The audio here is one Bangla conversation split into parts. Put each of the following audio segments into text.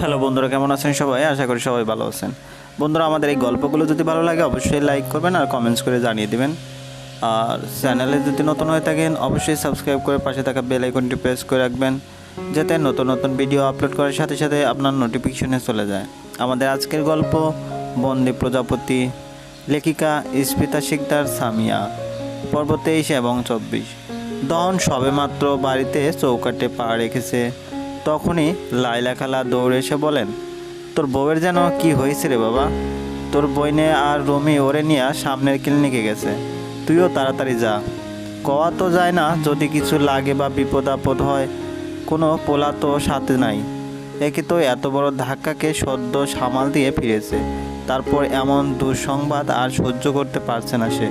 হ্যালো বন্ধুরা, কেমন আছেন সবাই? আশা করি সবাই ভালো আছেন। বন্ধুরা, আমাদের এই গল্পগুলো যদি ভালো লাগে, অবশ্যই লাইক করবেন আর কমেন্টস করে জানিয়ে দেবেন। আর চ্যানেলে যদি নতুন হয়ে থাকেন, অবশ্যই সাবস্ক্রাইব করে পাশে থাকা বেল আইকনটি প্রেস করে রাখবেন, যাতে নতুন নতুন ভিডিও আপলোড করার সাথে সাথে আপনার নোটিফিকেশনে চলে যায়। আমাদের আজকের গল্প, বন্দি প্রজাপতি, লেখিকা ইস্পিতা শিকদার সামিয়া, পর্ব তেইশ এবং চব্বিশ। দহন সবেমাত্র বাড়িতে চৌকাটে পা রেখেছে। তখনই লাইলা খালা দৌড়ে এসে বলেন, তোর বউয়ের যেন কি হয়েছে রে বাবা? তোর বইনে আর রমি ওরে নিয়ে সামনের ক্লিনিকে গেছে। তুইও তাড়াতাড়ি যা। কওয়া তো যায় না, যদি কিছু লাগে বা বিপদ আপদ হয়, কোনো পোলা তো সাথে নাই। একে তো এত বড় ধাক্কাকে সদ্য সামাল দিয়ে ফিরেছে। তারপর এমন দুঃসংবাদ আর সহ্য করতে পারছে না সে।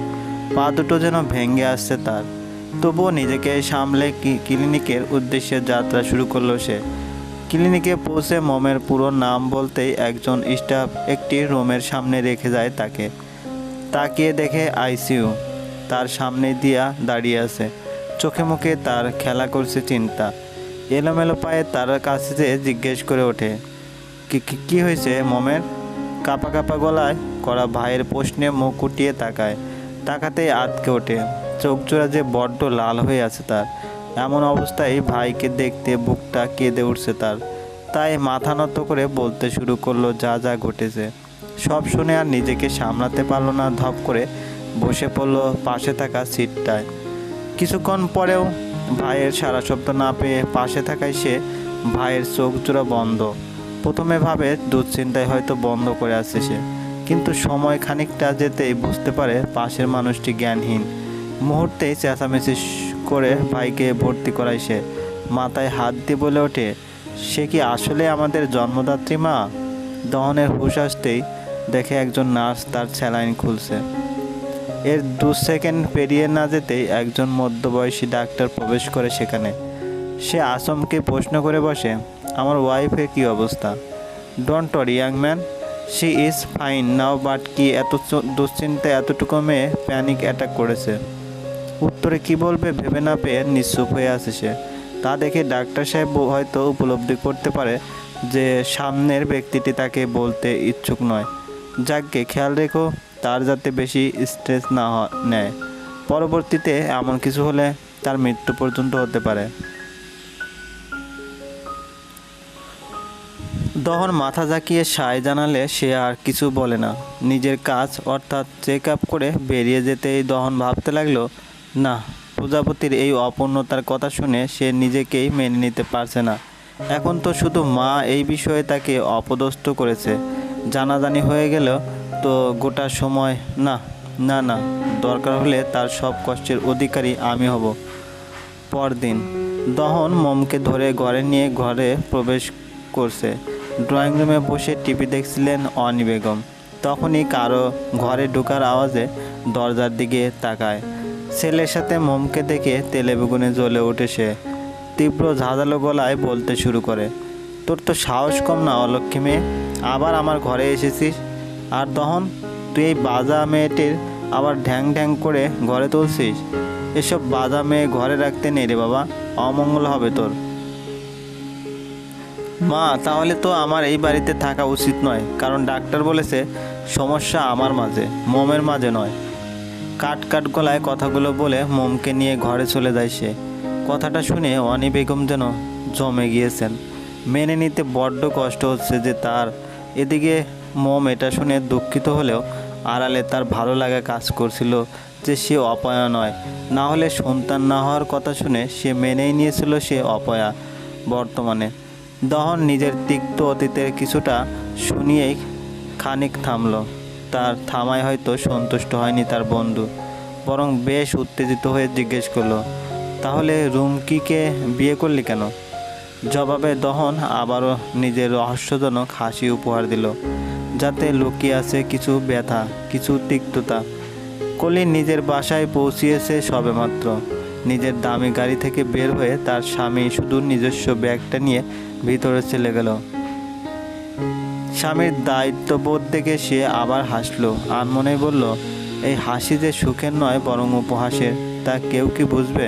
পা দুটো যেন ভেঙে আসছে তার। তবুও নিজেকে সামলে ক্লিনিকের উদ্দেশ্যে যাত্রা শুরু করল সে। ক্লিনিকে পৌঁছে মমের পুরো নাম বলতেই একজন স্টাফ একটি রুমের সামনে রেখে যায় তাকে। তাকিয়ে দেখে আইসিইউ। তার সামনে দিয়া দাঁড়িয়ে আছে। চোখে মুখে তার খেলা করছে চিন্তা। এলোমেলো পায়ে তার কাছে যেয়ে জিজ্ঞেস করে ওঠে, কি হয়েছে মমের? কাপা কাপা গলায় করা ভাইয়ের প্রশ্নে মুখ উঠিয়ে তাকায়। তাকাতেই আটকে ওঠে। চোখ জোড়া যে বড্ড লাল হয়ে আছে তার। এমন অবস্থায় ভাইকে দেখতে বুকটা কেঁদে উঠছে তার। তাই মাথা নত করে বলতে শুরু করল, যা যা ঘটেছে। সব শুনে আর নিজেকে সামলাতে পারল না, ধপ করে বসে পড়ল পাশে থাকা সিটটায়। কিছুক্ষণ পরেও ভাইয়ের সারা শব্দ না পেয়ে পাশে থাকায় সে ভাইয়ের চোখ জোড়া বন্ধ। প্রথমে ভাবে দুশ্চিন্তায় হয়তো বন্ধ করে আসছে সে। কিন্তু সময় খানিকটা যেতেই বুঝতে পারে পাশের মানুষটি জ্ঞানহীন। মুহূর্তেই চেঁচামেচি করে ভাইকে ভর্তি করায় সে। মাথায় হাত দিয়ে বলে ওঠে, সে কি আসলে আমাদের জন্মদাত্রী মা? দহনের হুশ আসতেই দেখে একজন নার্স তার স্যালাইন খুলছে। এর দু সেকেন্ড পেরিয়ে না যেতেই একজন মধ্যবয়সী ডাক্তার প্রবেশ করে সেখানে। সে আসমকে প্রশ্ন করে বসে, আমার ওয়াইফের কি অবস্থা? Don't worry young man she is fine now but কি এত দুশ্চিন্তায় এতটুকু মেয়ে প্যানিক অ্যাটাক করেছে? উত্তরে কি বলবে ভেবে না পেয়ে নিশ্চুপ হয়ে আছে সে। তা দেখে ডাক্তার সাহেব হয়তো উপলব্ধি করতে পারে যে সামনের ব্যক্তিটি তাকে বলতে ইচ্ছুক নয়। যাকে খেয়াল রেখো, তার যাতে বেশি স্ট্রেস না নেয়। পরবর্তীতে এমন কিছু হলে তার মৃত্যু পর্যন্ত হতে পারে। দহন মাথা ঝাঁকিয়ে সায় জানালে সে আর কিছু বলে না। নিজের কাজ অর্থাৎ চেক আপ করে বেরিয়ে যেতেই দহন ভাবতে লাগল না, প্রজাপতির এই অপূর্ণতার কথা শুনে সে নিজেকেই মেনে নিতে পারছে না। এখন তো শুধু মা এই বিষয়ে তাকে অপদস্থ করেছে। জানাজানি হয়ে গেল তো গোটা সময় না না না, দরকার হলে তার সব কষ্টের অধিকারী আমি হব। পরদিন দহন মমকে ধরে ঘরে নিয়ে ঘরে প্রবেশ করছে। ড্রয়িং রুমে বসে টিভি দেখছিলেন অনি বেগম। তখনই কারও ঘরে ঢোকার আওয়াজে দরজার দিকে তাকায়। ছেলের সাথে মোমকে দেখে তেলে বেগুনে জ্বলে ওঠে সে। তীব্র ঝাঁঝালো গলায় বলতে শুরু করে, তোর তো সাহস কম না অলক্ষ্মী মেয়ে। আবার আমার ঘরে এসেছিস? আর দহন তুই এই বাজা মেয়েটির আবার ঢ্যাং ঢ্যাং করে ঘরে তুলছিস? এসব বাজা মেয়ে ঘরে রাখতে নেই রে বাবা, অমঙ্গল হবে তোর। মা, তাহলে তো আমার এই বাড়িতে থাকা উচিত নয়, কারণ ডাক্তার বলেছে, সমস্যা আমার মাঝে, মোমের মাঝে নয়। কাট কাট গলায় কথাগুলো বলে মোমকে নিয়ে ঘরে চলে যায় সে। কথাটা শুনে অনি বেগম যেন জমে গিয়েছেন। মেনে নিতে বড্ড কষ্ট হচ্ছে যে তার। এদিকে মোম এটা শুনে দুঃখিত হলেও আড়ালে তার ভালো লাগা কাজ করছিল যে সে অপয়া নয়। না হলে সন্তান না হওয়ার কথা শুনে সে মেনেই নিয়েছিল সে অপয়া বর্তমানে। দহন নিজের তিক্ত অতীতের কিছুটা শুনিয়েই খানিক থামলো। তার থামায় হয়তো সন্তুষ্ট হয়নি তার বন্ধু। বরং বেশ উত্তেজিত হয়ে জিজ্ঞেস করল, তাহলে রুমকিকে বিয়ে করলি কেন? জবাবে দহন আবারও নিজের রহস্যজনক হাসি উপহার দিল, যাতে লুকিয়ে আছে কিছু ব্যথা, কিছু তিক্ততা। কলি নিজের বাসায় পৌঁছিয়েছে সবেমাত্র। নিজের দামি গাড়ি থেকে বের হয়ে তার স্বামী শুধু নিজস্ব ব্যাগটা নিয়ে ভিতরে চলে গেল। স্বামীর দায়িত্ববোধ দেখে সে আবার হাসলো। আর মনে বলল, এই হাসি যে সুখের নয়, বরং উপহাসের, তা কেউ কি বুঝবে?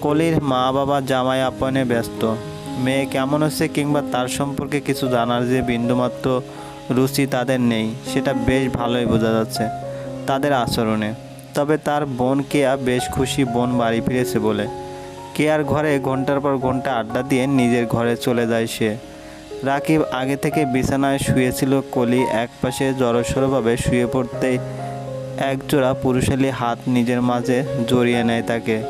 কলির মা বাবা জামাই আপনে ব্যস্ত। মেয়ে কেমন হচ্ছে কিংবা তার সম্পর্কে কিছু জানার যে বিন্দুমাত্র রুচি তাদের নেই, সেটা বেশ ভালোই বোঝা যাচ্ছে তাদের আচরণে। তবে তার বোন কেয়া বেশ খুশি বোন বাড়ি ফিরেছে বলে। কেয়ার ঘরে ঘণ্টার পর ঘণ্টা আড্ডা দিয়ে নিজের ঘরে চলে যায় সে। রাকিব আগে থেকে বিছানায় শুয়েছিল, কলি একপাশে জড়সড়ভাবে শুয়ে পড়তেই একজোড়া পুরুষালী হাত নিজের মাঝে জড়িয়ে নেয় তাকে।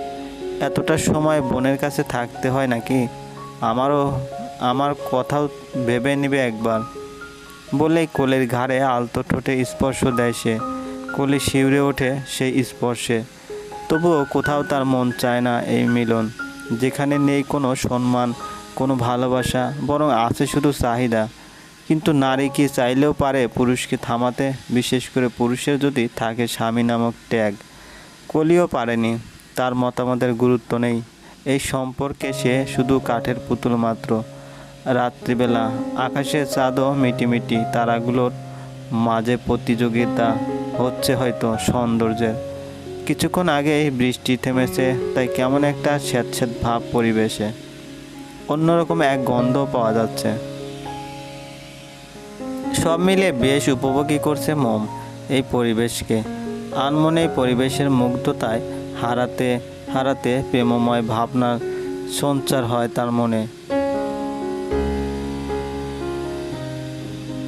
এতটা সময় বোনের কাছে থাকতে হয় নাকি? আমারও, আমার কথাও ভেবে নেবে একবার। বলেই কোলের ঘাড়ে আলতো ঠোঁটে স্পর্শ দেয় সে। কলি শিউরে ওঠে সেই স্পর্শে। তবুও কোথাও তার মন চায় না এই মিলন, যেখানে নেই কোনো সম্মান। কোনো ভালোবাসা, বরং আছে শুধু চাহিদা। কিন্তু নারী কি চাইলেও পারে পুরুষকে থামাতে? বিশেষ করে পুরুষের যদি থাকে স্বামী নামক ট্যাগ কলিও পারেনি, তার মতামতের গুরুত্ব নেই। এই সম্পর্কে সে শুধু কাঠের পুতুল মাত্র। রাত্রিবেলা আকাশে চাঁদও মিটিমিটি, তারাগুলোর মাঝে প্রতিযোগিতা হচ্ছে হয়তো সৌন্দর্যের। কিছুক্ষণ আগেই বৃষ্টি থেমেছে, তাই কেমন একটা স্যাঁতস্যাঁত ভাব পরিবেশে। অন্যরকম এক গন্ধ পাওয়া যাচ্ছে। সব মিলে বেশ উপভোগী করছে মম এই পরিবেশকে। আনমনে পরিবেশের মুগ্ধতায় হারাতে হারাতে প্রেমময় ভাবনার সঞ্চার হয় তার মনে।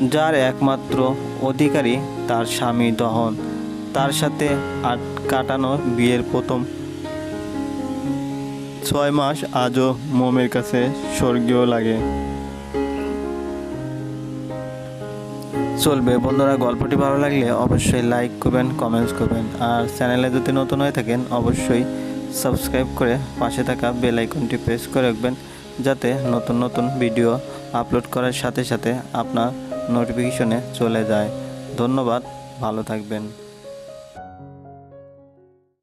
যার একমাত্র অধিকারী তার স্বামী দহন। তার সাথে আট কাটানো বিয়ের প্রথম ছয় মাস আজও মোমের কাছে স্বর্গীয় লাগে। চলবে, বন্ধুরা, গল্পটি ভালো লাগলে অবশ্যই লাইক করবেন কমেন্টস করবেন, আর চ্যানেলে যদি নতুন হয়ে থাকেন, অবশ্যই সাবস্ক্রাইব করে পাশে থাকা বেল আইকনটি প্রেস করে রাখবেন, যাতে নতুন নতুন ভিডিও আপলোড করার সাথে সাথে আপনার নোটিফিকেশনে চলে যায়। ধন্যবাদ, ভালো থাকবেন।